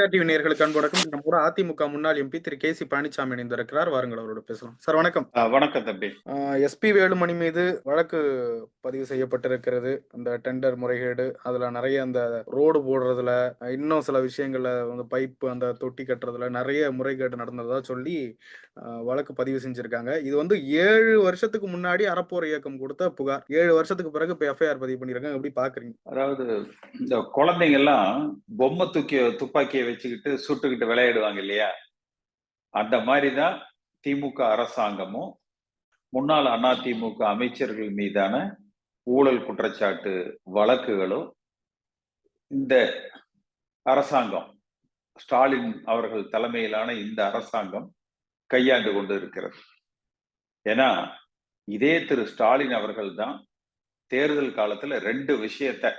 TV நேயர்களுக்கு அன்பு வணக்கம். நம்ம அதிமுக முன்னாள் MP Thiru K C Palanisamy இணைந்திருக்கிறார். வாருங்கள் அவரோட பேசலாம். சார் வணக்கம். வணக்கம் தம்பி. எஸ்பி வேலுமணி மீது வழக்கு பதிவு செய்யப்பட்டிருக்கிறது. அந்த டெண்டர் முறைகேடு அதுல நிறைய அந்த ரோடு போடுறதுல இன்னும் சில விஷயங்கள்ல வந்து பைப்பு அந்த தொட்டி கட்டுறதுல நிறைய முறைகேடு நடந்ததா சொல்லி வழக்கு பதிவு செஞ்சிருக்காங்க. இது வந்து ஏழு வருஷத்துக்கு முன்னாடி அறப்போர் இயக்கம் கொடுத்த புகார். ஏழு வருஷத்துக்கு பிறகு இப்ப எஃப்ஐஆர் பதிவு பண்ணிருக்காங்க. எப்படி பாக்குறீங்க? அதாவது இந்த குழந்தைங்க எல்லாம் பொம்மை தூக்கி துப்பாக்கியை வச்சுக்கிட்டு சுட்டுக்கிட்டு விளையாடுவாங்க இல்லையா? அந்த மாதிரிதான் திமுக அரசாங்கமும் முன்னாள் அண்ணா திமுக அமைச்சர்கள் மீதான ஊழல் குற்றச்சாட்டு வழக்குகளும் இந்த அரசாங்கம் ஸ்டாலின் அவர்கள் தலைமையிலான இந்த அரசாங்கம் கையாண்டு கொண்டு இருக்கிறது. ஏன்னா இதே திரு ஸ்டாலின் அவர்கள் தான் தேர்தல் காலத்துல ரெண்டு விஷயத்த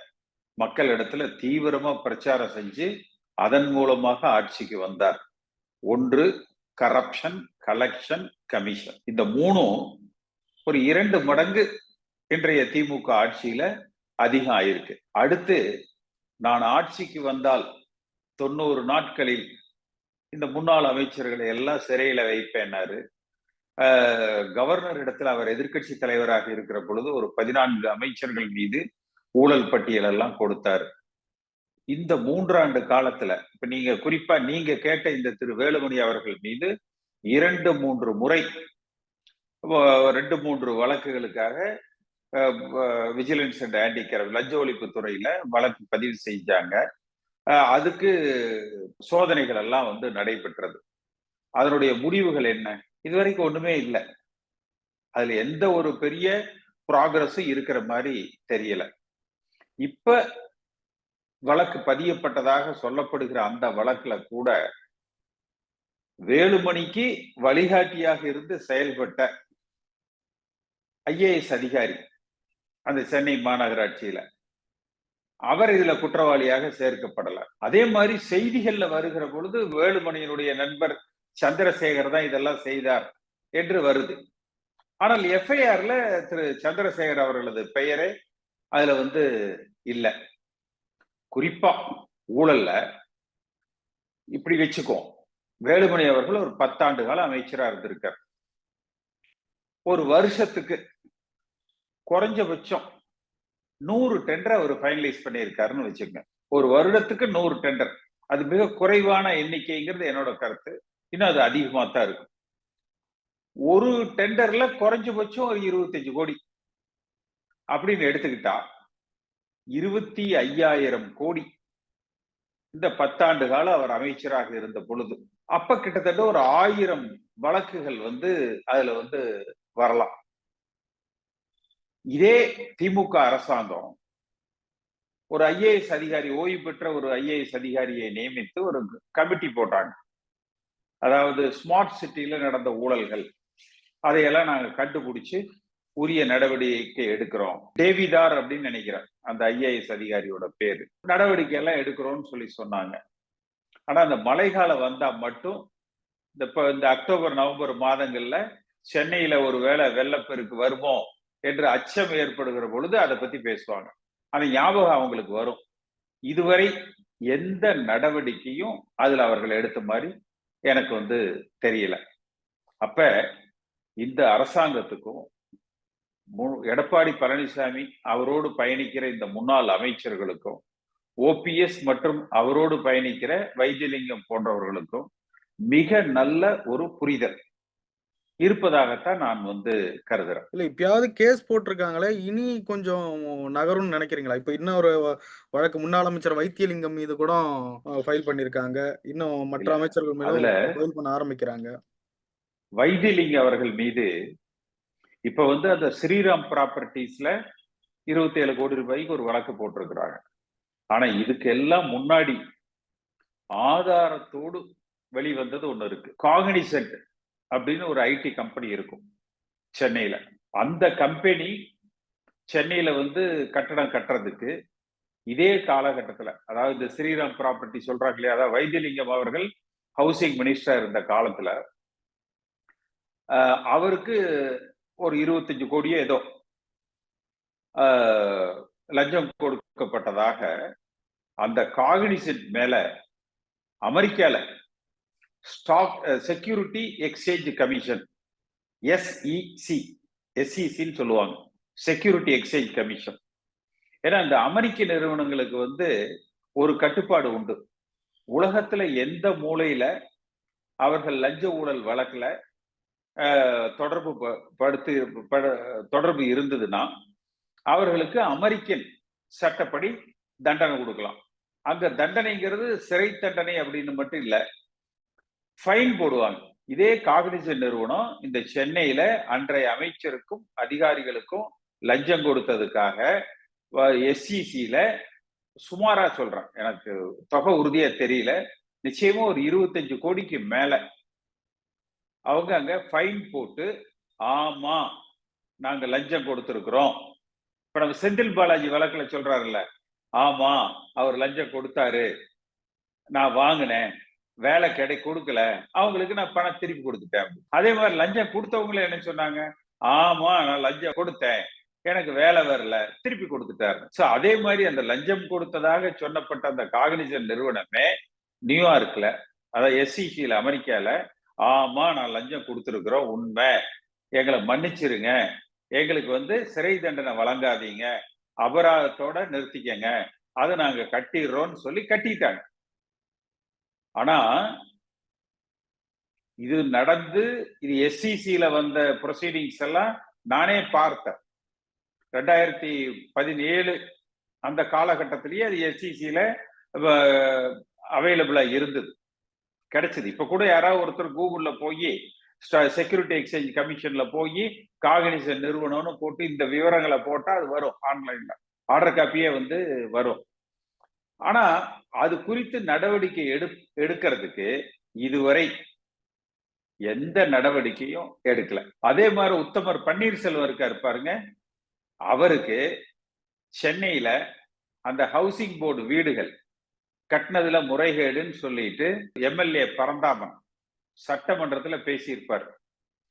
மக்களிடத்துல தீவிரமா பிரச்சாரம் செஞ்சு அதன் மூலமாக ஆட்சிக்கு வந்தார். ஒன்று கரப்ஷன் கலெக்ஷன் கமிஷன் இந்த மூணும் ஒரு இரண்டு மடங்கு இன்றைய திமுக ஆட்சியில அதிகம் ஆயிருக்கு அடுத்து நான் ஆட்சிக்கு வந்தால் தொண்ணூறு நாட்களில் இந்த முன்னாள் அமைச்சர்களை எல்லாம் சிறையில வைப்பேன்னாரு ஆஹ் கவர்னர் இடத்துல அவர் எதிர்க்கட்சி தலைவராக இருக்கிற பொழுது ஒரு பதினான்கு அமைச்சர்கள் மீது ஊழல் பட்டியல் எல்லாம் கொடுத்தாரு. இந்த மூன்றாண்டு காலத்துல இப்ப நீங்க குறிப்பா நீங்க கேட்ட இந்த திரு வேலுமணி அவர்கள் மீது இரண்டு மூன்று முறை ரெண்டு மூன்று வழக்குகளுக்காக விஜிலன்ஸ் அண்ட் ஆன்டி கரப் லஞ்ச ஒழிப்பு துறையில வழக்கு பதிவு செஞ்சாங்க. அதுக்கு சோதனைகள் எல்லாம் வந்து நடைபெற்றது. அதனுடைய முடிவுகள் என்ன? இதுவரைக்கும் ஒண்ணுமே இல்லை. அதுல எந்த ஒரு பெரிய ப்ராக்ரஸும் இருக்கிற மாதிரி தெரியல. இப்ப வழக்கு பதியப்பட்டதாக சொல்லப்படுகிற அந்த வழக்குல கூட வேலுமணிக்கு வழிகாட்டியாக இருந்து செயல்பட்ட ஐஏஎஸ் அதிகாரி அந்த சென்னை மாநகராட்சியில. அவர் இதுல குற்றவாளியாக சேர்க்கப்படல. அதே மாதிரி செய்திகள்ல வருகிற பொழுது வேலுமணியினுடைய நண்பர் சந்திரசேகர் தான் இதெல்லாம் செய்தார் என்று வருது. ஆனால் எஃப்ஐஆர்ல திரு சந்திரசேகர் அவர்களது பெயரே அதுல வந்து இல்லை. குறிப்பா ஊழல்ல இப்படி வச்சுக்கோ வேலுமணி அவர்கள் ஒரு பத்தாண்டு காலம் அமைச்சரா இருந்திருக்கார். ஒரு வருஷத்துக்கு குறைஞ்சபட்சம் நூறு டெண்டர் அவர் ஃபைனலைஸ் பண்ணியிருக்காருன்னு வச்சுக்கோங்க. ஒரு வருடத்துக்கு நூறு டெண்டர். அது மிக குறைவான எண்ணிக்கைங்கிறது என்னோட கருத்து. இன்னும் அது அதிகமாக தான் இருக்கும். ஒரு டெண்டர்ல குறைஞ்சபட்சம் ஒரு இருபத்தஞ்சு கோடி அப்படின்னு எடுத்துக்கிட்டா இருபத்தி ஐயாயிரம் கோடி. இந்த பத்தாண்டு காலம் அவர் அமைச்சராக இருந்த பொழுது அப்ப கிட்டத்தட்ட ஒரு ஆயிரம் வழக்குகள் வந்து அதுல வந்து வரலாம். இதே திமுக அரசாங்கம் ஒரு ஐஏஎஸ் அதிகாரி ஓய்வு பெற்ற ஒரு ஐஏஎஸ் அதிகாரியை நியமித்து ஒரு கமிட்டி போட்டாங்க. அதாவது ஸ்மார்ட் சிட்டியில நடந்த ஊழல்கள் அதையெல்லாம் நாங்க கண்டுபிடிச்சு உரிய நடவடிக்கை எடுக்கிறோம். டேவிதார் அப்படின்னு நினைக்கிறேன். அந்த ஐஏஎஸ் அதிகாரியோட பேரு. நடவடிக்கை எல்லாம் எடுக்கிறோம்னு சொல்லி சொன்னாங்க. ஆனா அந்த மழைக்காலம் வந்தா மட்டும் இந்த இப்ப இந்த அக்டோபர் நவம்பர் மாதங்கள்ல சென்னையில ஒரு வேளை வெள்ளப்பெருக்கு வருமோ என்று அச்சம் ஏற்படுகிற பொழுது அதை பத்தி பேசுவாங்க. அந்த ஞாபகம் அவங்களுக்கு வரும். இதுவரை எந்த நடவடிக்கையும் அதுல அவர்கள் எடுத்த மாதிரி எனக்கு வந்து தெரியல. அப்ப இந்த அரசாங்கத்துக்கும் எடப்பாடி பழனிசாமி அவரோடு பயணிக்கிற இந்த முன்னாள் அமைச்சர்களுக்கும் ஓபிஎஸ் மற்றும் அவரோடு பயணிக்கிற வைத்தியலிங்கம் போன்றவர்களுக்கும் மிக நல்ல ஒரு புரிதல் இருப்பதாகத்தான் நான் வந்து கருதுறேன். இல்ல இப்பயாவது கேஸ் போட்டிருக்காங்களே இனி கொஞ்சம் நகரும்னு நினைக்கிறீங்களா? இப்ப இன்னும் ஒரு வழக்கு முன்னாள் அமைச்சர் வைத்தியலிங்கம் மீது கூட ஃபைல் பண்ணிருக்காங்க. இன்னும் மற்ற அமைச்சர்கள் ஃபைல் பண்ண ஆரம்பிக்கிறாங்க. வைத்தியலிங்க அவர்கள் மீது இப்ப வந்து அந்த ஸ்ரீராம் ப்ராப்பர்ட்டிஸ்ல இருபத்தி ஏழு கோடி ரூபாய்க்கு ஒரு வழக்கு போட்டிருக்கிறாங்க. ஆனா இதுக்கு எல்லாம் முன்னாடி ஆதாரத்தோடு வெளிவந்தது ஒண்ணு இருக்கு. காகனிசென்ட் அப்படின்னு ஒரு ஐடி கம்பெனி இருக்கும் சென்னையில. அந்த கம்பெனி சென்னையில வந்து கட்டடம் கட்டுறதுக்கு இதே காலகட்டத்தில் அதாவது இந்த ஸ்ரீராம் ப்ராப்பர்ட்டி சொல்றாங்க இல்லையா? அதாவது வைத்தியலிங்கம் அவர்கள் ஹவுசிங் மினிஸ்டர் இருந்த காலத்துல அவருக்கு ஒரு இருபத்தஞ்சு கோடியோ ஏதோ ஆஹ் லஞ்சம் கொடுக்கப்பட்டதாக அந்த காகினிசென்ட் மேல அமெரிக்கால stock security exchange commission SEC எஸ்இசின்னு சொல்லுவாங்க செக்யூரிட்டி எக்ஸ்சேஞ்ச் கமிஷன். ஏன்னா இந்த அமெரிக்க நிறுவனங்களுக்கு வந்து ஒரு கட்டுப்பாடு உண்டு. உலகத்துல எந்த மூலையில அவர்கள் லஞ்ச ஊழல் வழக்குல தொடர்பு ப- படுத்து தொடர்பு இருந்ததுன்னா அவர்களுக்கு அமெரிக்கன் சட்டப்படி தண்டனை கொடுக்கலாம். அங்க தண்டனைங்கிறது சிறை தண்டனை அப்படின்னு மட்டும் இல்லை ஃபைன் போடுவாங்க. இதே காகினிசன் நிறுவனம் இந்த சென்னையில அன்றைய அமைச்சருக்கும் அதிகாரிகளுக்கும் லஞ்சம் கொடுத்ததுக்காக எஸ்சிசியில சுமாரா சொல்றேன். எனக்கு தொகை உறுதியா தெரியல. நிச்சயமா ஒரு இருபத்தஞ்சு கோடிக்கு மேல அவங்க அங்க ஃபைன் போட்டு ஆமா நாங்க லஞ்சம் கொடுத்துருக்குறோம். இப்ப நம்ம செந்தில் பாலாஜி வழக்குல சொல்றாருல்ல ஆமா அவர் லஞ்சம் கொடுத்தாரு நான் வாங்கினேன் வேலை கிடை கொடுக்கல அவங்களுக்கு நான் பணம் திருப்பி கொடுத்துட்டேன் அதே மாதிரி லஞ்சம் கொடுத்தவங்களே என்ன சொன்னாங்க ஆமா நான் லஞ்சம் கொடுத்தேன் எனக்கு வேலை வரல திருப்பி கொடுத்துட்டாரு. சோ அதே மாதிரி அந்த லஞ்சம் கொடுத்ததாக சொன்னப்பட்ட அந்த காகனிசன் நிறுவனமே நியூயார்க்ல அதாவது எஸ்சிசியில அமெரிக்கால ஆமா நான் லஞ்சம் கொடுத்துருக்குறோம் உண்மை. எங்களை மன்னிச்சிருங்க. எங்களுக்கு வந்து சிறை தண்டனை வழங்காதீங்க. அபராதத்தோட நிறுத்திக்கங்க. அதை நாங்க கட்டிடுறோம்னு சொல்லி கட்டிட்டாங்க. ஆனா இது நடந்து இது எஸ்சிசியில வந்த ப்ரொசீடிங்ஸ் எல்லாம் நானே பார்த்தேன். ரெண்டாயிரத்தி பதினேழு அந்த காலகட்டத்திலேயே அது எஸ்சிசியில அவைலபிளா இருந்தது. கிடைச்சது. இப்ப கூட யாராவது ஒருத்தர் கூகுள்ல போய் செக்யூரிட்டி எக்ஸ்சேஞ்ச் கமிஷன்ல போய் காகனிசன் நிறுவனம்னு போட்டு இந்த விவரங்களை போட்டா அது வரும் ஆன்லைன்ல ஆர்டர் காப்பியே வந்து வரும். ஆனா அது குறித்து நடவடிக்கை எடு எடுக்கிறதுக்கு இதுவரை எந்த நடவடிக்கையும் எடுக்கல. அதே மாதிரி உத்தமர் பன்னீர்செல்வம் இருக்காரு பாருங்க. அவருக்கு சென்னையில அந்த ஹவுசிங் போர்டு வீடுகள் கட்டினதுல முறைகேடுன்னு சொல்லிட்டு எம்எல்ஏ பரந்தாமன் சட்டமன்றத்துல பேசியிருப்பார்.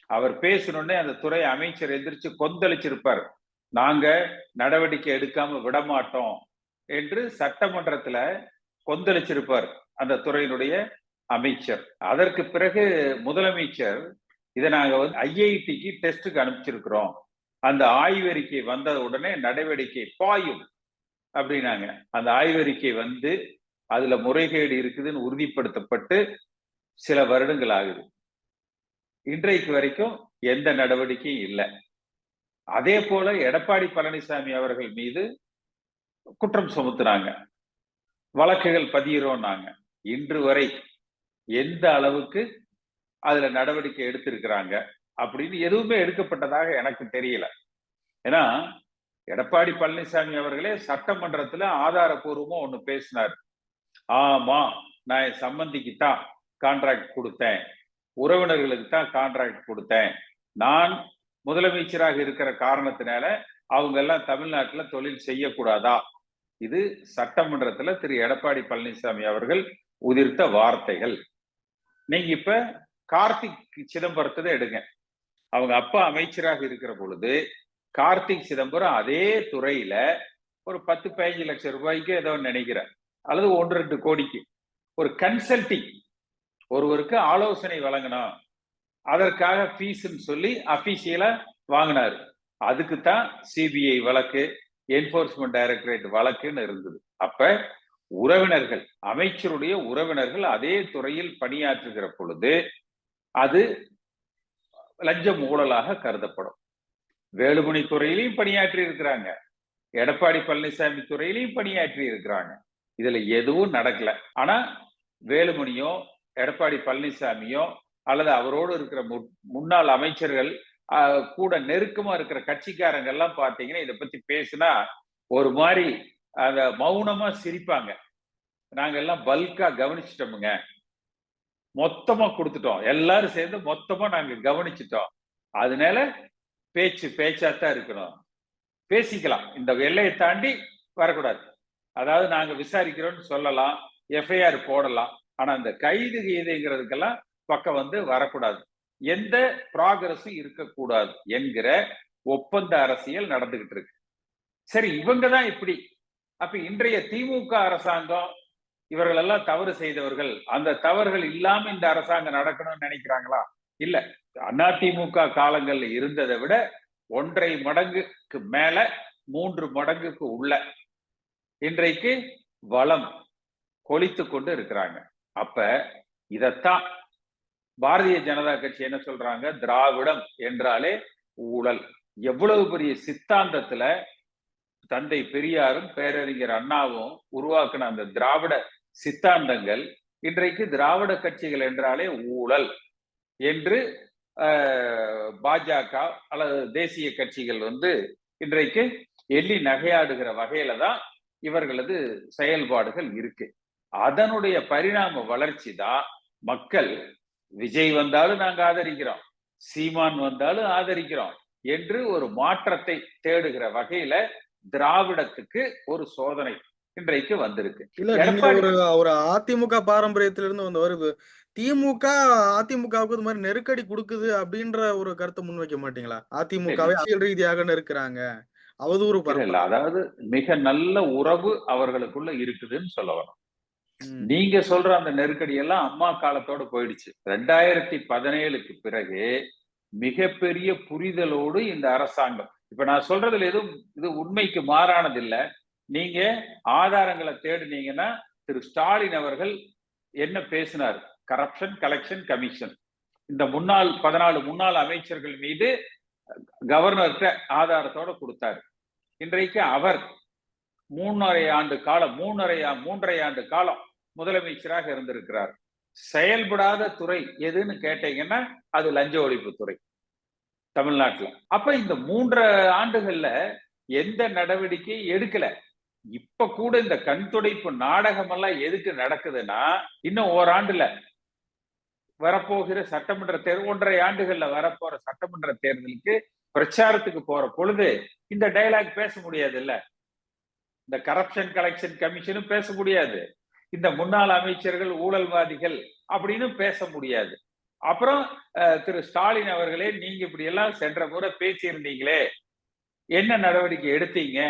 அவர் பேசணுன்னே அந்த துறை அமைச்சர் எந்திரிச்சு கொந்தளிச்சிருப்பார். நாங்க நடவடிக்கை எடுக்காம விடமாட்டோம் என்று சட்டமன்றத்துல கொந்தளிச்சிருப்பார் அந்த துறையினுடைய அமைச்சர். அதற்கு பிறகு முதலமைச்சர் இதை நாங்க வந்து ஐஐடிக்கு டெஸ்ட்டுக்கு அனுப்பிச்சிருக்கிறோம். அந்த ஆய்வறிக்கை வந்த உடனே நடவடிக்கை பாயும் அப்படின்னாங்க. அந்த ஆய்வறிக்கை வந்து அதுல முறைகேடு இருக்குதுன்னு உறுதிப்படுத்தப்பட்டு சில வருடங்கள் ஆகுது. இன்றைக்கு வரைக்கும் எந்த நடவடிக்கையும் இல்லை. அதே போல எடப்பாடி பழனிசாமி அவர்கள் மீது குற்றம் சுமத்துறாங்க. வழக்குகள் பதியிறோம்னாங்க. இன்று வரை எந்த அளவுக்கு அதுல நடவடிக்கை எடுத்திருக்கிறாங்க அப்படின்னு எதுவுமே எடுக்கப்பட்டதாக எனக்கு தெரியல. ஏன்னா எடப்பாடி பழனிசாமி அவர்களே சட்டமன்றத்துல ஆதாரபூர்வமா ஒண்ணு பேசினார். ஆமா நான் என் சம்பந்திக்கு தான் கான்ட்ராக்ட் கொடுத்தேன். உறவினர்களுக்கு தான் கான்ட்ராக்ட் கொடுத்தேன். நான் முதலமைச்சராக இருக்கிற காரணத்தினால அவங்க எல்லாம் தமிழ்நாட்டுல தொழில் செய்யக்கூடாதா? இது சட்டமன்றத்துல திரு. எடப்பாடி பழனிசாமி அவர்கள் உதிர்த்த வார்த்தைகள். நீங்க இப்ப கார்த்திக் சிதம்பரத்தை எடுங்க. அவங்க அப்பா அமைச்சராக இருக்கிற பொழுது கார்த்திக் சிதம்பரம் அதே துறையில ஒரு பத்து பதினஞ்சு லட்சம் ரூபாய்க்கு ஏதோ நினைக்கிறேன் அல்லது ஒன்று ரெண்டு கோடிக்கு. ஒரு கன்சல்டிங் ஒருவருக்கு ஆலோசனை வழங்கணும் அதற்காக ஃபீஸ்ன்னு சொல்லி அபிஷியலா வாங்கினாரு. அதுக்கு தான் சிபிஐ வழக்கு என்போர்ஸ்மெண்ட் டைரக்டரேட் வழக்குன்னு இருந்தது. அப்ப உறவினர்கள் அமைச்சருடைய உறவினர்கள் அதே துறையில் பணியாற்றுகிற பொழுது அது லஞ்சம் ஊழலாக கருதப்படும். வேலுமணி துறையிலையும் பணியாற்றி இருக்கிறாங்க. எடப்பாடி பழனிசாமி துறையிலையும் பணியாற்றி இருக்கிறாங்க. இதுல எதுவும் நடக்கல. ஆனா வேலுமணியோ எடப்பாடி பழனிசாமியோ அல்லது அவரோடு இருக்கிற முன்னாள் அமைச்சர்கள் கூட நெருக்கமா இருக்கிற கட்சிக்காரங்க எல்லாம் பாத்தீங்கன்னா இதை பத்தி பேசினா ஒரு மாதிரி அத மௌனமா சிரிப்பாங்க. நாங்க எல்லாம் பல்கா கவனிச்சிட்டோமுங்க. மொத்தமா கொடுத்துட்டோம். எல்லாரும் சேர்ந்து மொத்தமா நாங்க கவனிச்சிட்டோம். அதனால பேச்சு பேச்சாத்தான் இருக்கணும். பேசிக்கலாம். இந்த எல்லையை தாண்டி வரக்கூடாது. அதாவது நாங்க விசாரிக்கிறோம்னு சொல்லலாம் எஃப்ஐஆர் போடலாம். ஆனா அந்த கைது கீதைங்கிறதுக்கெல்லாம் பக்கம் வந்து வரக்கூடாது. எந்த ப்ராகிரஸும் இருக்கக்கூடாது என்கிற ஒப்பந்த அரசியல் நடந்துகிட்டு இருக்கு. சரி இவங்க தான் இப்படி. அப்ப இன்றைய திமுக அரசாங்கம் இவர்கள் எல்லாம் தவறு செய்தவர்கள் அந்த தவறுகள் இல்லாம இந்த அரசாங்கம் நடக்கணும்னு நினைக்கிறாங்களா? இல்ல. அதிமுக காலங்கள்ல இருந்ததை விட ஒன்றரை மடங்குக்கு மேல மூன்று மடங்குக்கு உள்ள இன்றைக்கு வளம் கொளித்து கொண்டு இருக்கிறாங்க. அப்ப இதத்தான் பாரதிய ஜனதா கட்சி என்ன சொல்றாங்க? திராவிடம் என்றாலே ஊழல். எவ்வளவு பெரிய சித்தாந்தத்துல தந்தை பெரியாரும் பேரறிஞர் அண்ணாவும் உருவாக்கின அந்த திராவிட சித்தாந்தங்கள் இன்றைக்கு திராவிட கட்சிகள் என்றாலே ஊழல் என்று பாஜக அல்லது தேசிய கட்சிகள் வந்து இன்றைக்கு எள்ளி நகையாடுகிற வகையில தான் இவர்களது செயல்பாடுகள் இருக்கு. அதனுடைய பரிணாம வளர்ச்சி தான் மக்கள் விஜய் வந்தாலும் நாங்க ஆதரிக்கிறோம் சீமான் வந்தாலும் ஆதரிக்கிறோம் என்று ஒரு மாற்றத்தை தேடுகிற வகையில திராவிடத்துக்கு ஒரு சோதனை இன்றைக்கு வந்திருக்கு. ஒரு ஒரு அதிமுக பாரம்பரியத்திலிருந்து வந்து வருது. திமுக அதிமுகவுக்கு இது மாதிரி நெருக்கடி கொடுக்குது அப்படின்ற ஒரு கருத்தை முன்வைக்க மாட்டீங்களா? அதிமுகவை அரசியல் ரீதியாக நெருக்குறாங்க. அவதூறு இல்ல அதாவது மிக நல்ல உறவு அவர்களுக்குள்ள இருக்குதுன்னு சொல்ல வரும் நீங்க சொல்ற அந்த நெருக்கடி எல்லாம் அம்மா காலத்தோட போயிடுச்சு. ரெண்டாயிரத்தி பதினேழுக்கு பிறகு மிகப்பெரிய புரிதலோடு இந்த அரசாங்கம் இப்ப நான் சொல்றதுல எதுவும் இது உண்மைக்கு மாறானது இல்ல நீங்க ஆதாரங்களை தேடுனீங்கன்னா திரு ஸ்டாலின் அவர்கள் என்ன பேசினார்? கரப்ஷன் கலெக்ஷன் கமிஷன் இந்த முன்னாள் பதினாலு முன்னாள் அமைச்சர்கள் மீது கவர்னர்கிட்ட ஆதாரத்தோட கொடுத்தாரு. இன்றைக்கு அவர் மூணரை ஆண்டு காலம் மூணரை மூன்றரை ஆண்டு காலம் முதலமைச்சராக இருந்திருக்கிறார். செயல்படாத துறை எதுன்னு கேட்டீங்கன்னா அது லஞ்ச ஒழிப்பு துறை தமிழ்நாட்டுல. அப்ப இந்த மூன்று ஆண்டுகள்ல எந்த நடவடிக்கை எடுக்கல? இப்ப கூட இந்த கண் துடைப்பு நாடகம் எல்லாம் எதுக்கு நடக்குதுன்னா இன்னும் ஓராண்டுல வரப்போகிற சட்டமன்ற தேர்தல் ஒன்றரை ஆண்டுகள்ல வரப்போற சட்டமன்ற தேர்தலுக்கு பிரச்சாரத்துக்கு போற பொழுது இந்த டைலாக் பேச முடியாது இல்ல இந்த கரப்ஷன் கலெக்ஷன் கமிஷனும் பேச முடியாது. இந்த முன்னாள் அமைச்சர்கள் ஊழல்வாதிகள் அப்படின்னு பேச முடியாது. அப்புறம் திரு ஸ்டாலின் அவர்களே நீங்க இப்படி எல்லாம் சென்ற முறை பேசியிருந்தீங்களே. என்ன நடவடிக்கை எடுத்தீங்க?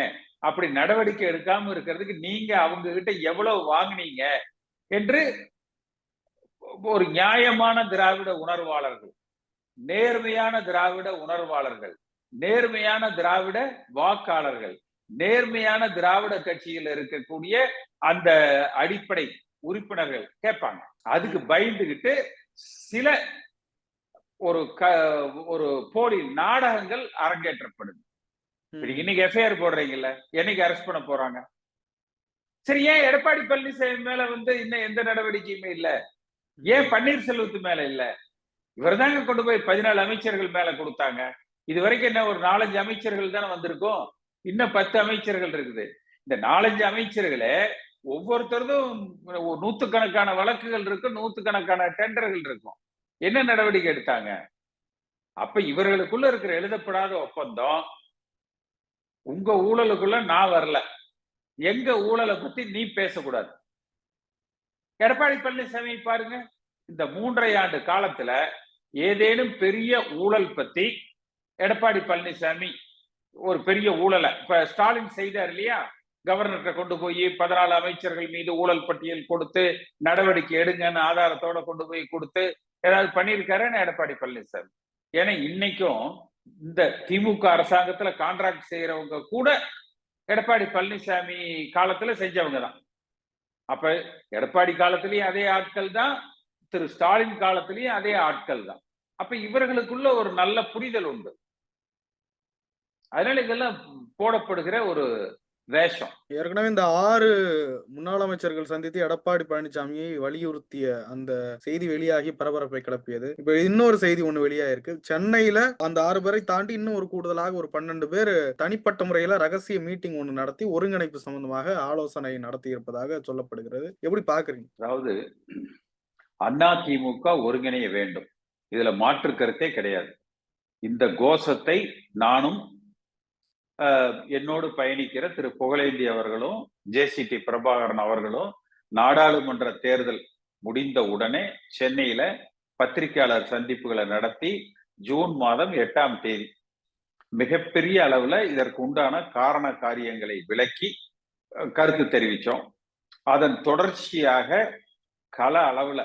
அப்படி நடவடிக்கை எடுக்காம இருக்கிறதுக்கு நீங்க அவங்க கிட்ட எவ்வளவு வாங்கினீங்க? என்று ஒரு நியாயமான திராவிட உணர்வாளர்கள் நேர்மையான திராவிட உணர்வாளர்கள் நேர்மையான திராவிட வாக்காளர்கள் நேர்மையான திராவிட கட்சியில் இருக்கக்கூடிய அந்த அடிப்படை உறுப்பினர்கள் கேட்பாங்க. அதுக்கு பயந்துகிட்டு சில ஒரு க ஒரு போலி நாடகங்கள் அரங்கேற்றப்படுது. இன்னைக்கு எஃப்ஐஆர் போடுறீங்கல்ல என்னைக்கு அரெஸ்ட் பண்ண போறாங்க? சரி ஏன் எடப்பாடி பழனிசாமி மேல வந்து இன்னும் எந்த நடவடிக்கையுமே இல்ல? ஏன் பன்னீர்செல்வத்து மேல இல்ல? இவர் தாங்க கொண்டு போய் பதினாலு அமைச்சர்கள் மேல கொடுத்தாங்க. இது வரைக்கும் என்ன ஒரு நாலஞ்சு அமைச்சர்கள் தானே வந்திருக்கும். இன்னும் பத்து அமைச்சர்கள் இருக்குது. இந்த நாலஞ்சு அமைச்சர்களே ஒவ்வொருத்தருக்கும் நூத்துக்கணக்கான வழக்குகள் இருக்கும் நூத்துக்கணக்கான டெண்டர்கள் இருக்கும். என்ன நடவடிக்கை எடுத்தாங்க? அப்ப இவர்களுக்குள்ள இருக்கிற எழுதப்படாத ஒப்பந்தம் உங்க ஊழலுக்குள்ள நான் வரல. எங்க ஊழலை பத்தி நீ பேசக்கூடாது. எடப்பாடி பழனிசாமி பாருங்க இந்த மூன்றரை ஆண்டு காலத்துல ஏதேனும் பெரிய ஊழல் பத்தி எடப்பாடி பழனிசாமி ஒரு பெரிய ஊழலை. இப்ப ஸ்டாலின் செய்தார் இல்லையா? கவர்னர்கிட்ட கொண்டு போய் பதினாலு அமைச்சர்கள் மீது ஊழல் பட்டியல் கொடுத்து நடவடிக்கை எடுங்கன்னு ஆதாரத்தோட கொண்டு போய் கொடுத்து ஏதாவது பண்ணியிருக்காருன்னு எடப்பாடி பழனிசாமி. ஏன்னா இன்னைக்கும் இந்த திமுக அரசாங்கத்துல கான்ட்ராக்ட் செய்யறவங்க கூட எடப்பாடி பழனிசாமி காலத்துல செஞ்சவங்க தான். அப்ப எடப்பாடி காலத்திலயும் அதே ஆட்கள் தான் திரு ஸ்டாலின் காலத்திலயும் அதே ஆட்கள் தான். அப்ப இவர்களுக்குள்ள ஒரு நல்ல புரிதல் உண்டு. அதனால இதெல்லாம் போடப்படுகிற ஒரு வேஷம். ஏற்கனவே இந்த ஆறு முன்னாள் அமைச்சர்கள் சந்தித்து எடப்பாடி பழனிசாமியை வலியுறுத்திய அந்த செய்தி வெளியாகி பரபரப்பை கிளப்பியது. இப்ப இன்னொரு செய்தி ஒண்ணு வெளியாயிருக்கு. சென்னையில அந்த ஆறு பேரை தாண்டி இன்னும் ஒரு கூடுதலாக ஒரு பன்னெண்டு பேர் தனிப்பட்ட முறையில ரகசிய மீட்டிங் ஒண்ணு நடத்தி ஒருங்கிணைப்பு சம்பந்தமாக ஆலோசனை நடத்தி இருப்பதாக சொல்லப்படுகிறது. எப்படி பாக்குறீங்க? அதாவது அண்ணா திமுக ஒருங்கிணைய வேண்டும். இதுல மாற்று கருத்தே கிடையாது. இந்த கோஷத்தை நானும் என்னோடு பயணிக்கிற திரு புகழேந்தி அவர்களும் ஜேசிடி பிரபாகரன் அவர்களும் நாடாளுமன்ற தேர்தல் முடிந்த உடனே சென்னையில பத்திரிகையாளர் சந்திப்புகளை நடத்தி ஜூன் மாதம் எட்டாம் தேதி மிகப்பெரிய அளவுல இதற்கு உண்டான காரண காரியங்களை விளக்கி கருத்து தெரிவித்தோம் அதன் தொடர்ச்சியாக கள அளவுல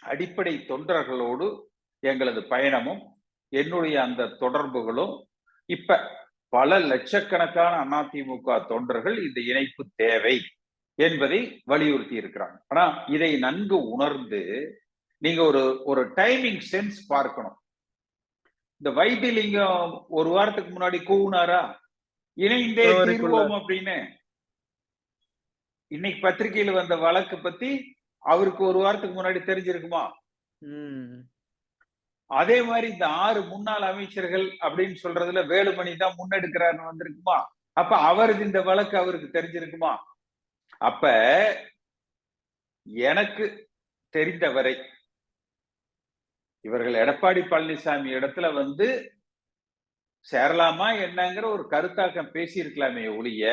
அடிப்படை தொண்டர்களோடு எங்களது பயணமும் என்னுடைய அந்த தொடர்புகளும் இப்ப பல லட்சக்கணக்கான அதிமுக தொண்டர்கள் இந்த இணைப்பு தேவை என்பதை வலியுறுத்தி இருக்கிறாங்க. ஆனா இதை நன்கு உணர்ந்து நீங்க ஒரு ஒரு டைமிங் சென்ஸ் பார்க்கணும். இந்த வைத்தியலிங்கம் ஒரு வாரத்துக்கு முன்னாடி கூவுனாரா? இணைந்தே. தீர்வோம் அப்படின்னு. இன்னைக்கு பத்திரிகையில வந்த வழக்கு பத்தி அவருக்கு ஒரு வாரத்துக்கு முன்னாடி தெரிஞ்சிருக்குமா. அதே மாதிரி இந்த ஆறு முன்னாள் அமைச்சர்கள் அப்படின்னு சொல்றதுல வேலுமணி தான் முன்னெடுக்கிறாருன்னு வந்திருக்குமா? அப்ப அவருக்கு இந்த வழக்கு அவருக்கு தெரிஞ்சிருக்குமா? அப்ப எனக்கு தெரிந்தவரை இவர்கள் எடப்பாடி பழனிசாமி இடத்துல வந்து சேரலாமா என்னங்கிற ஒரு கருத்தாக்கம் பேசியிருக்கலாமே ஒழிய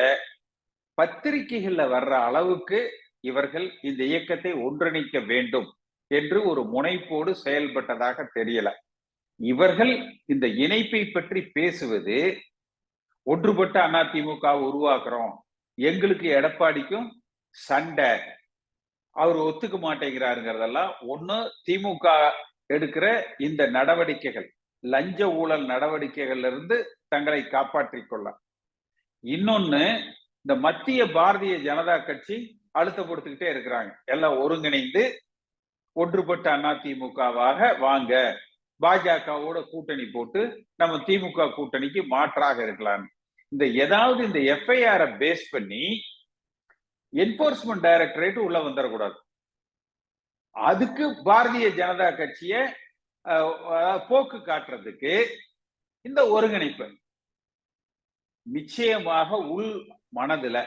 பத்திரிகைகள்ல வர்ற அளவுக்கு இவர்கள் இந்த இயக்கத்தை ஒன்றிணைக்க வேண்டும் என்று ஒரு முனைப்போடு செயல்பட்டதாக தெரியல. இவர்கள் இந்த இணைப்பை பற்றி பேசுவது ஒன்றுபட்ட அதிமுக உருவாக்குறோம். எங்களுக்கு எடப்பாடிக்கும் சண்டை. அவர் ஒத்துக்க மாட்டேங்கிறாருங்கிறதெல்லாம் ஒண்ணு திமுக எடுக்கிற இந்த நடவடிக்கைகள் லஞ்ச ஊழல் நடவடிக்கைகள்ல இருந்து தங்களை காப்பாற்றிக் கொள்ள இன்னொன்னு இந்த மத்திய பாரதிய ஜனதா கட்சி அழுத்தம் கொடுத்துக்கிட்டே இருக்கிறாங்க. எல்லாம் ஒருங்கிணைந்து ஒன்றுபட்ட அதிமுகவாக வாங்க. பாஜகவோட கூட்டணி போட்டு நம்ம திமுக கூட்டணிக்கு மாற்றாக இருக்கலாம் இந்த ஏதாவது இந்த எஃப்ஐஆர் பேஸ் பண்ணி என்போர்ஸ்மெண்ட் டைரக்டரேட் உள்ள வந்துடக்கூடாது. அதுக்கு பாரதிய ஜனதா கட்சிய அஹ், போக்கு காட்டுறதுக்கு இந்த ஒருங்கிணைப்பு. நிச்சயமாக உள் மனதுல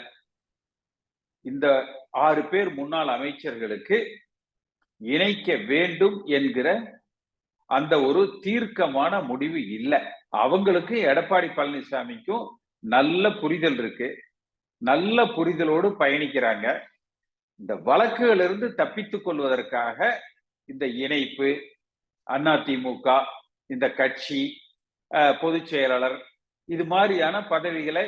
இந்த ஆறு பேர் முன்னாள் அமைச்சர்களுக்கு இணைக்க வேண்டும் என்கிற அந்த ஒரு தீர்க்கமான முடிவு இல்லை. அவங்களுக்கு எடப்பாடி பழனிசாமிக்கும் நல்ல புரிதல் இருக்கு. நல்ல புரிதலோடு பயணிக்கிறாங்க. இந்த வழக்குகளிலிருந்து தப்பித்துக் கொள்வதற்காக இந்த இணைப்பு அதிமுக இந்த கட்சி பொதுச் செயலாளர் இது மாதிரியான பதவிகளை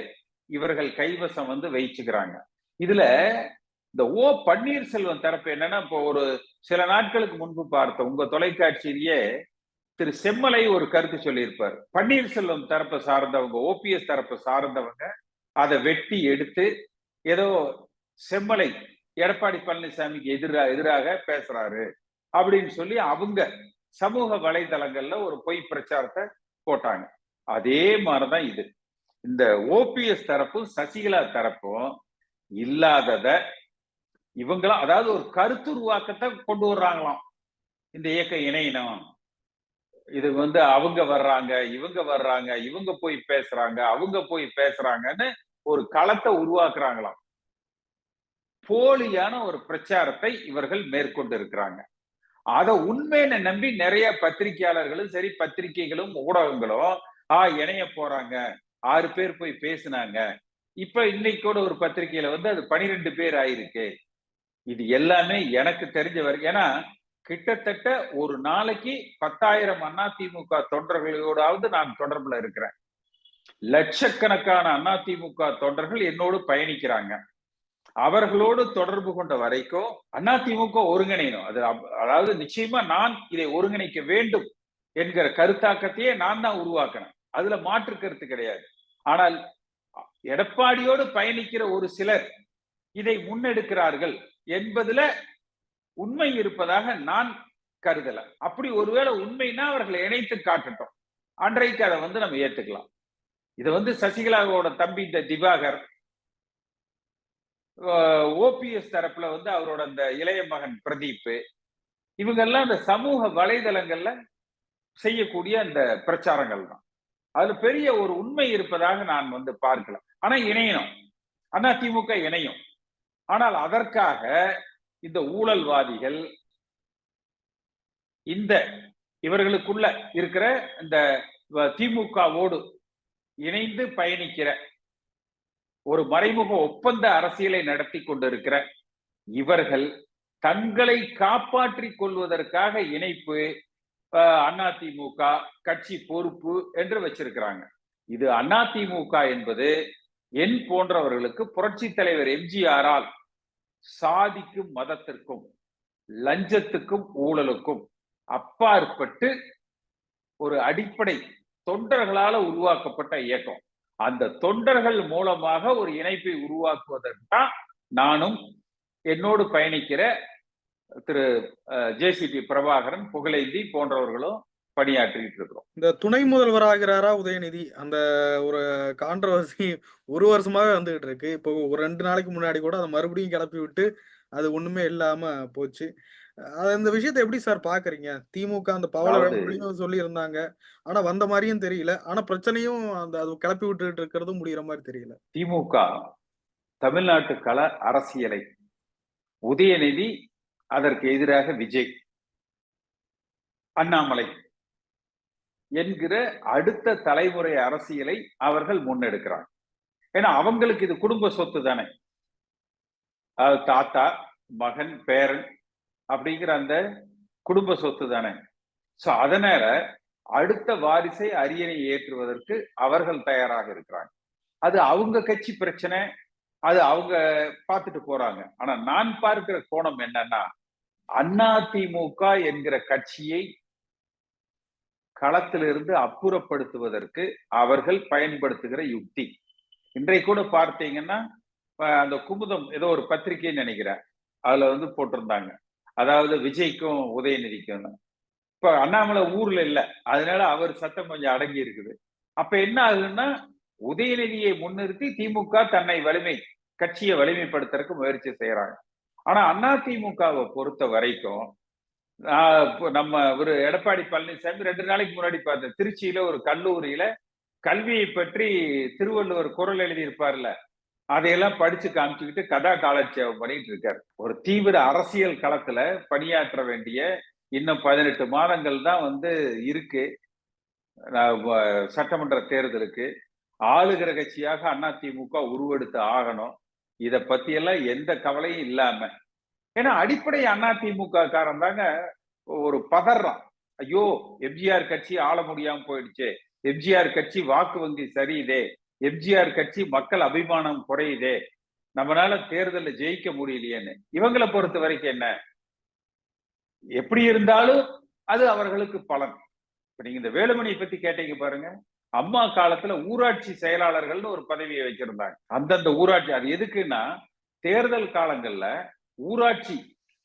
இவர்கள் கைவசம் வந்து வைச்சுக்கிறாங்க இதுல இந்த ஓ பன்னீர்செல்வம் தரப்பு என்னன்னா இப்போ ஒரு சில நாட்களுக்கு முன்பு பார்த்த உங்க தொலைக்காட்சியிலேயே திரு செம்மலை ஒரு கருத்து சொல்லியிருப்பார். பன்னீர்செல்வம் தரப்பை சார்ந்தவங்க ஓபிஎஸ் தரப்பை சார்ந்தவங்க அதை வெட்டி எடுத்து ஏதோ செம்மலை எடப்பாடி பழனிசாமிக்கு எதிராக எதிராக பேசுறாரு அப்படின்னு சொல்லி அவங்க சமூக வலைதளங்கள்ல ஒரு பொய் பிரச்சாரத்தை போட்டாங்க. அதே மாதிரிதான் இது. இந்த ஓபிஎஸ் தரப்பும் சசிகலா தரப்பும் இல்லாதத இவங்களாம் அதாவது ஒரு கருத்து உருவாக்கத்தை கொண்டு வர்றாங்களாம். இந்த இயக்க இணையினம் இது வந்து அவங்க வர்றாங்க இவங்க வர்றாங்க இவங்க போய் பேசுறாங்க அவங்க போய் பேசுறாங்கன்னு ஒரு களத்தை உருவாக்குறாங்களாம். போலியான ஒரு பிரச்சாரத்தை இவர்கள் மேற்கொண்டு இருக்கிறாங்க அதை உண்மைன்னு நம்பி நிறைய பத்திரிகையாளர்களும் சரி பத்திரிகைகளும் ஊடகங்களும் ஆ இணைய போறாங்க. ஆறு பேர் போய் பேசுனாங்க. இப்ப இன்னைக்கு கூட ஒரு பத்திரிகையில வந்து அது பனிரெண்டு பேர் ஆயிருக்கு. இது எல்லாமே எனக்கு தெரிஞ்ச வரைக்கும் ஏன்னா கிட்டத்தட்ட ஒரு நாளைக்கு பத்தாயிரம் அதிமுக தொண்டர்களோடாவது நான் தொடர்புல இருக்கிறேன். லட்சக்கணக்கான அதிமுக தொண்டர்கள் என்னோடு பயணிக்கிறாங்க. அவர்களோடு தொடர்பு கொண்ட வரைக்கும் அதிமுக ஒருங்கிணையணும். அது அதாவது நிச்சயமா நான் இதை ஒருங்கிணைக்க வேண்டும் என்கிற கருத்தாக்கத்தையே நான் தான் உருவாக்கினேன் அதுல மாற்று கருத்து கிடையாது. ஆனால் எடப்பாடியோடு பயணிக்கிற ஒரு சிலர் இதை முன்னெடுக்கிறார்கள் என்பதுல உண்மை இருப்பதாக நான் கருதல. அப்படி ஒருவேளை உண்மைனா அவர்களை இணைத்து காட்டட்டும். அன்றைக்கு அதை வந்து நம்ம ஏத்துக்கலாம். இது வந்து சசிகலாவோட தம்பி இந்த திவாகர் ஓபிஎஸ் தரப்புல வந்து அவரோட அந்த இளைய மகன் பிரதீப் இவங்கெல்லாம் அந்த சமூக வலைதளங்கள்ல செய்யக்கூடிய அந்த பிரச்சாரங்கள் தான் அதுல பெரிய ஒரு உண்மை இருப்பதாக நான் வந்து பார்க்கல. ஆனா இணையணும். அண்ணா திமுக இணையும். ஆனால் அதற்காக இந்த ஊழல்வாதிகள் இந்த இவர்களுக்குள்ள இருக்கிற இந்த திமுகவோடு இணைந்து பயணிக்கிற ஒரு மறைமுக ஒப்பந்த அரசியலை நடத்தி கொண்டிருக்கிற இவர்கள் தங்களை காப்பாற்றிக் கொள்வதற்காக இணைப்பு அஹ், அதிமுக கட்சி பொறுப்பு என்று வச்சிருக்கிறாங்க. இது அதிமுக என்பது என் போன்றவர்களுக்கு புரட்சி தலைவர் எம்ஜிஆரால் சாதிக்கும் மதத்திற்கும் லஞ்சத்துக்கும் ஊழலுக்கும் அப்பாற்பட்டு ஒரு அடிப்படை தொண்டர்களால உருவாக்கப்பட்ட இயக்கம். அந்த தொண்டர்கள் மூலமாக ஒரு இணைப்பை உருவாக்குவதற்கு தான் நானும் என்னோடு பயணிக்கிற திரு ஜேசிபி பிரபாகரன் புகழேந்தி போன்றவர்களும் பணியாற்றிட்டு இருக்கிறோம். இந்த துணை முதல்வராகிறாரா உதயநிதி? அந்த ஒரு கான்ட்ரவர்சி ஒரு வருஷமாவே வந்துகிட்டு இருக்கு. இப்போ ஒரு ரெண்டு நாளைக்கு முன்னாடி கூட அதை மறுபடியும் கிளப்பி விட்டு அது ஒண்ணுமே இல்லாம போச்சு. அது இந்த விஷயத்தை எப்படி சார் பாக்குறீங்க? திமுக அந்த பவள சொல்லி இருந்தாங்க ஆனா வந்த மாதிரியும் தெரியல. ஆனா பிரச்சனையும் அந்த அது கிளப்பி விட்டுட்டு இருக்கிறதும் முடியற மாதிரி தெரியல. திமுக தமிழ்நாட்டு கள அரசியலை உதயநிதி அதற்கு எதிராக விஜய் அண்ணாமலை என்கிற அடுத்த தலைமுறை அரசியலை அவர்கள் முன்னெடுக்கிறாங்க. ஏன்னா அவங்களுக்கு இது குடும்ப சொத்து தானே. அதாவது தாத்தா மகன் பேரன் அப்படிங்கிற அந்த குடும்ப சொத்து தானே. சோ அதனால அடுத்த வாரிசை அரியணை ஏற்றுவதற்கு அவர்கள் தயாராக இருக்கிறாங்க. அது அவங்க கட்சி பிரச்சனை அது அவங்க பார்த்துட்டு போறாங்க. ஆனா நான் பார்க்கிற கோணம் என்னன்னா அதிமுக என்கிற கட்சியை களத்திலிருந்து அப்புறப்படுத்துவதற்கு அவர்கள் பயன்படுத்துகிற யுக்தி. இன்றைக்கு கூட பார்த்தீங்கன்னா அந்த குமுதம் ஏதோ ஒரு பத்திரிகைன்னு நினைக்கிறேன். அதுல வந்து போட்டிருந்தாங்க. அதாவது விஜய்க்கும் உதயநிதிக்கும். இப்ப அண்ணாமலை ஊர்ல இல்ல. அதனால அவர் சத்தம் கொஞ்சம் அடங்கி இருக்குது. அப்ப என்ன ஆகுதுன்னா உதயநிதியை முன்னிறுத்தி திமுக தன்னை வலிமை கட்சியை வலிமைப்படுத்துறதுக்கு முயற்சி செய்யறாங்க ஆனா அதிமுகவை பொறுத்த வரைக்கும் நம்ம ஒரு எடப்பாடி பழனிசாமி ரெண்டு நாளைக்கு முன்னாடி பார்த்தேன் திருச்சியில ஒரு கல்லூரியில கல்வியை பற்றி திருவள்ளுவர் குரல் எழுதியிருப்பார்ல அதையெல்லாம் படிச்சு காமிச்சுக்கிட்டு கதா காலட்சேபம் பண்ணிட்டு இருக்காரு. ஒரு தீவிர அரசியல் களத்துல பணியாற்ற வேண்டிய இன்னும் பதினெட்டு மாதங்கள் தான் வந்து இருக்கு. சட்டமன்ற தேர்தலுக்கு ஆளுகிற கட்சியாக அதிமுக உருவெடுத்து ஆகணும். இதை பத்தியெல்லாம் எந்த கவலையும் இல்லாம ஏன்னா அடிப்படை அதிமுக காரன் தாங்க ஒரு பதறான் ஐயோ எம்ஜிஆர் கட்சி ஆள முடியாம போயிடுச்சு. எம்ஜிஆர் கட்சி வாக்கு வங்கி சரியுதே எம்ஜிஆர் கட்சி மக்கள் அபிமானம் குறையுதே. நம்மளால தேர்தலில் ஜெயிக்க முடியலையேன்னு. இவங்களை பொறுத்த வரைக்கும் என்ன? எப்படி இருந்தாலும் அது அவர்களுக்கு பலன். இப்ப நீங்க இந்த வேலுமணியை பத்தி கேட்டீங்க பாருங்க. அம்மா காலத்துல ஊராட்சி செயலாளர்கள்னு ஒரு பதவியை வச்சிருந்தாங்க. அந்தந்த ஊராட்சி அது எதுக்குன்னா தேர்தல் காலங்கள்ல ஊராட்சி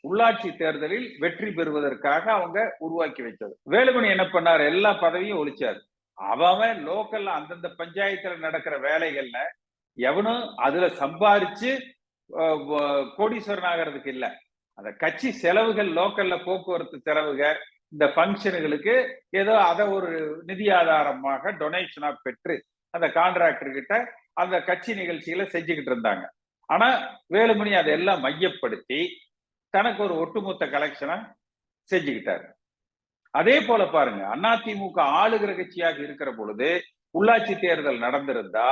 உள்ளாட்சி தேர்தலில் வெற்றி பெறுவதற்காக அவங்க உருவாக்கி வச்சது வேலுமணி என்ன பண்ணாரு? எல்லா பதவியும் ஒழிச்சாரு. அவன் லோக்கல்ல அந்தந்த பஞ்சாயத்துல நடக்கிற வேலைகள்ல எவனும் அதுல சம்பாரிச்சு கோடீஸ்வரன் ஆகிறதுக்கு இல்ல. அந்த கட்சி செலவுகள் லோக்கல்ல போக்குவரத்து செலவுகள் இந்த ஃபங்க்ஷனுகளுக்கு ஏதோ அதை ஒரு நிதி ஆதாரமாக டொனேஷனா பெற்று அந்த கான்ட்ராக்டர் கிட்ட அந்த கட்சி நிகழ்ச்சிகளை செஞ்சுக்கிட்டு இருந்தாங்க. ஆனா வேலுமணி அதெல்லாம் மையப்படுத்தி தனக்கு ஒரு ஒட்டுமொத்த கலெக்ஷனை செஞ்சுக்கிட்டாரு. அதே போல பாருங்க அதிமுக ஆளுகிற கட்சியாக இருக்கிற பொழுது உள்ளாட்சி தேர்தல் நடந்திருந்தா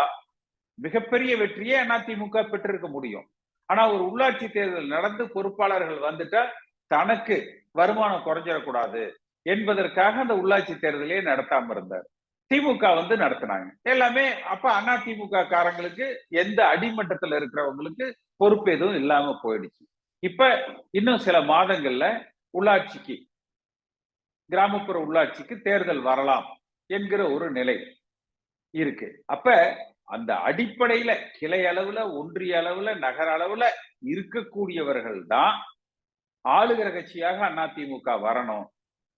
மிகப்பெரிய வெற்றியை அதிமுக பெற்றிருக்க முடியும். ஆனா ஒரு உள்ளாட்சி தேர்தல் நடந்து பொறுப்பாளர்கள் வந்துட்டா தனக்கு வருமானம் குறைஞ்சிடக்கூடாது என்பதற்காக அந்த உள்ளாட்சி தேர்தலே நடத்தாம இருந்தார். திமுக வந்து நடத்தினாங்க. எல்லாமே அப்ப அண்ணா திமுக காரங்களுக்கு எந்த அடிமட்டத்துல இருக்கிறவங்களுக்கு பொறுப்பு எதுவும் இல்லாம போயிடுச்சு. இப்ப இன்னும் சில மாதங்கள்ல உள்ளாட்சிக்கு கிராமப்புற உள்ளாட்சிக்கு தேர்தல் வரலாம் என்கிற ஒரு நிலை இருக்கு. அப்ப அந்த அடிப்படையில கிளை அளவுல ஒன்றிய அளவுல நகர அளவுல இருக்கக்கூடியவர்கள் தான் ஆளுகிற கட்சியாக அதிமுக வரணும்.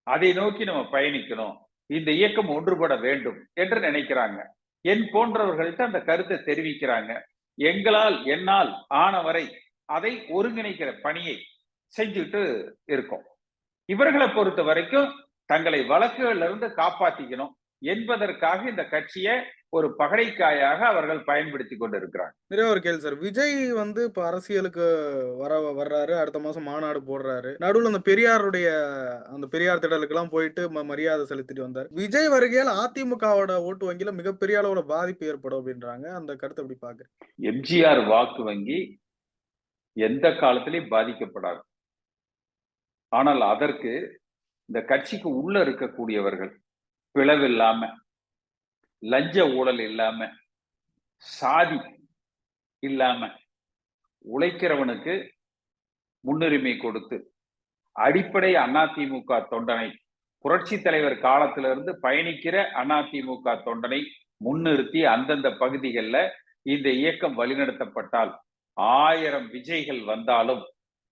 அதை நோக்கி நம்ம பயணிக்கணும். இந்த இயக்கம் ஒன்றுபட வேண்டும் என்று நினைக்கிறாங்க. என் போன்றவர்கள்ட்ட அந்த கருத்தை தெரிவிக்கிறாங்க. எங்களால் என்னால் ஆனவரை அதை ஒருங்கிணைக்கிற பணியை செஞ்சுட்டு இருக்கோம். இவர்களை பொறுத்த வரைக்கும் தங்களை வழக்குகள்ல இருந்து காப்பாத்திக்கணும். என்பதற்காக இந்த கட்சியை ஒரு பகடைக்காயாக அவர்கள் பயன்படுத்தி கொண்டு இருக்கிறாங்க நிறைய ஒரு கேள்வி சார். விஜய் வந்து இப்ப அரசியலுக்கு வர வர்றாரு. அடுத்த மாசம் மாநாடு போடுறாரு. நடுவுல அந்த பெரியாருடைய அந்த பெரியார் திடலுக்கு எல்லாம் போயிட்டு மரியாதை செலுத்திட்டு வந்தார். விஜய் வருகையால் அதிமுகவோட ஓட்டு வங்கியில மிகப்பெரிய அளவுல பாதிப்பு ஏற்படும் அப்படின்றாங்க. அந்த கருத்தை எப்படி பாக்குறேன் எம்ஜிஆர் வாக்கு வங்கி எந்த காலத்திலையும் பாதிக்கப்படாது. ஆனால் அதற்கு இந்த கட்சிக்கு உள்ள இருக்கக்கூடியவர்கள் பிளவு இல்லாம லஞ்ச ஊழல் இல்லாம சாதி இல்லாம உழைக்கிறவனுக்கு முன்னுரிமை கொடுத்து அடிப்படை அதிமுக தொண்டனை புரட்சி தலைவர் காலத்திலிருந்து பயணிக்கிற அதிமுக தொண்டனை முன்னிறுத்தி அந்தந்த பகுதிகளில் இந்த இயக்கம் வழிநடத்தப்பட்டால் ஆயிரம் விஜய்கள் வந்தாலும்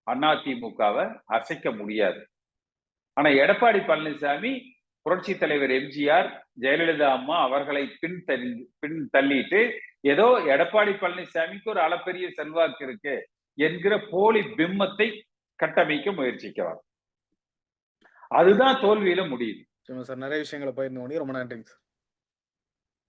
அதிமுகவை அசைக்க முடியாது. ஆனா எடப்பாடி பழனிசாமி புரட்சி தலைவர் எம்ஜிஆர் ஜெயலலிதா அம்மா அவர்களை பின் தள்ளி பின் தள்ளிட்டு ஏதோ எடப்பாடி பழனிசாமிக்கு ஒரு அளப்பெரிய செல்வாக்கு இருக்கு என்கிற போலி பிம்பத்தை கட்டமைக்க முயற்சிக்கிறார். அதுதான் தோல்வியில முடியுது. சார் நிறைய விஷயங்களை பகிர்ந்து ரொம்ப நன்றிங்க சார்.